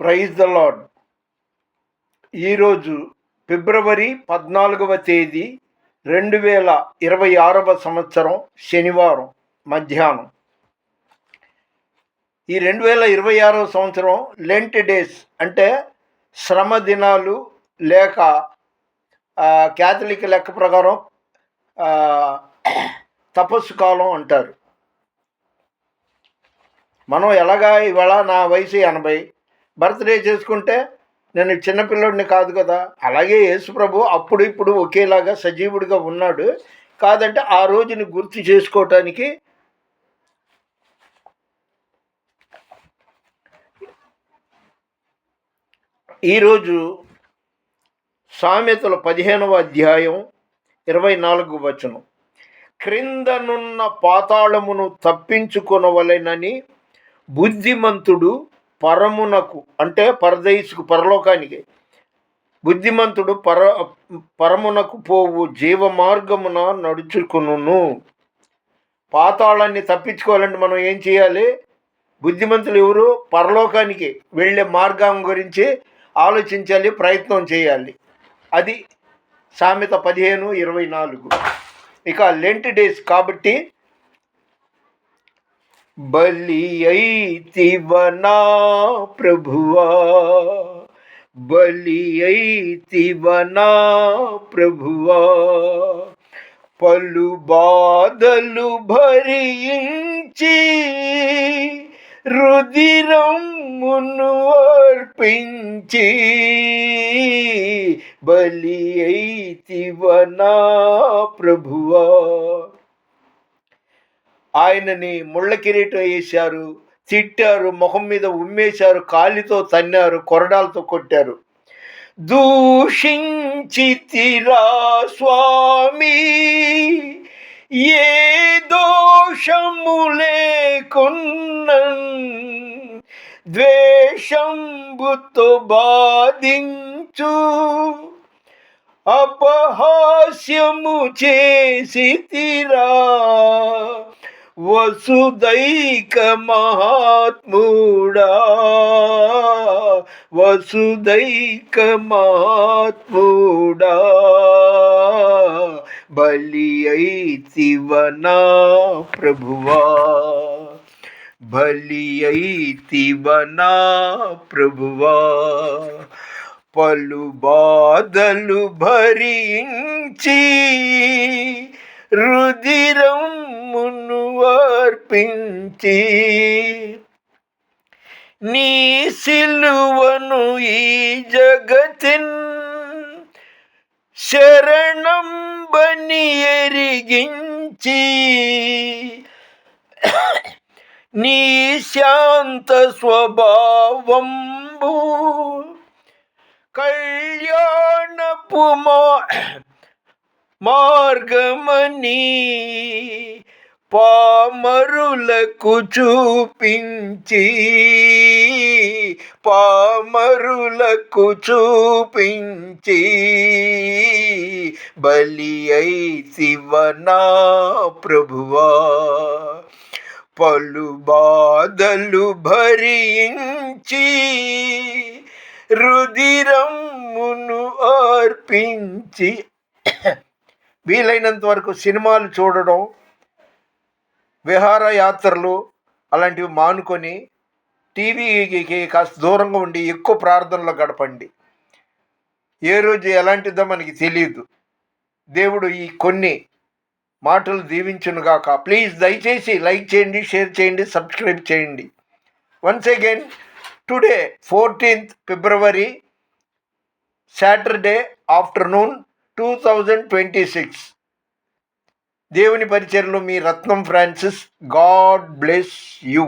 Praise the lord ఈరోజు ఫిబ్రవరి పద్నాలుగవ తేదీ రెండు వేల ఇరవై ఆరవ సంవత్సరం శనివారం మధ్యాహ్నం. ఈ రెండు వేల ఇరవై ఆరవ సంవత్సరం లెంట్ డేస్ అంటే శ్రమ దినాలు లేక క్యాథలిక్ లెక్క ప్రకారం తపస్సు కాలం అంటారు. మనం ఎలాగా ఇవాళ నా వయసు ఎనభై బర్త్డే చేసుకుంటే నేను చిన్నపిల్లోడిని కాదు కదా. అలాగే యేసుప్రభు అప్పుడు ఇప్పుడు ఒకేలాగా సజీవుడిగా ఉన్నాడు. కాదంటే ఆ రోజుని గుర్తు చేసుకోవటానికి ఈరోజు సామెతల పదిహేనవ అధ్యాయం ఇరవై నాలుగు వచనం. క్రిందనున్న పాతాళమును తప్పించుకొనవలెనని బుద్ధిమంతుడు పరమునకు అంటే పరదయసుకు పరలోకానికి. బుద్ధిమంతుడు పర పరమునకు పోవు జీవ మార్గమున నడుచుకును పాతాళాన్ని తప్పించుకోవాలంటే మనం ఏం చేయాలి? బుద్ధిమంతులు ఎవరు? పరలోకానికి వెళ్ళే మార్గం గురించి ఆలోచించాలి ప్రయత్నం చేయాలి. అది సామెత పదిహేను ఇరవై నాలుగు. ఇక లెంట్ డేస్ కాబట్టి బలి అయితివనా ప్రభువా బలి అయితివనా ప్రభువా పలు బాధలు భరించి రుదిరమ్మును అర్పించి బలి అయితివనా ప్రభువా ఆయనని ముళ్ళ కిరీటం వేశారు తిట్టారు మొహం మీద ఉమ్మేశారు కాలితో తన్నారు కొరడాలతో కొట్టారు. దూషించి తిరా స్వామి ఏ దోషము లేకున్నన్ ద్వేషంబుతో బాధించు అపహాస్యము చేసి తీరా వసుదైక మహాత్ముడా వసుదైక మహాత్ముడా బలి అయితివనా ప్రభువా. బలి అయితివనా ప్రభువా. పలు బాధలు భరించి రుదిరమును అర్పించి నీ సిలువను ఈ జగతిన్ శరణం బని ఎరిగించి నీ శాంత స్వభావంబు కళ్యాణపు మా మార్గమని పామరులకు చూపించి పామరులకు చూపించి బలి అయి శివనా ప్రభువా. పలు బాధలు భరించి రుదిరమ్మును అర్పించి వీలైనంత వరకు సినిమాలు చూడడం విహారయాత్రలు అలాంటివి మానుకొని టీవీకి కాస్త దూరంగా ఉండి ఎక్కువ ప్రార్థనలో గడపండి. ఏ రోజు ఎలాంటిదో మనకి తెలియదు దేవుడు ఈ కొన్ని మాటలు దీవించునుగాక. ప్లీజ్ దయచేసి లైక్ చేయండి షేర్ చేయండి సబ్స్క్రైబ్ చేయండి. Once again today fourteenth February Saturday afternoon two thousand twenty six దేవుని పరిచయలో మీ Ratnam Francis God bless you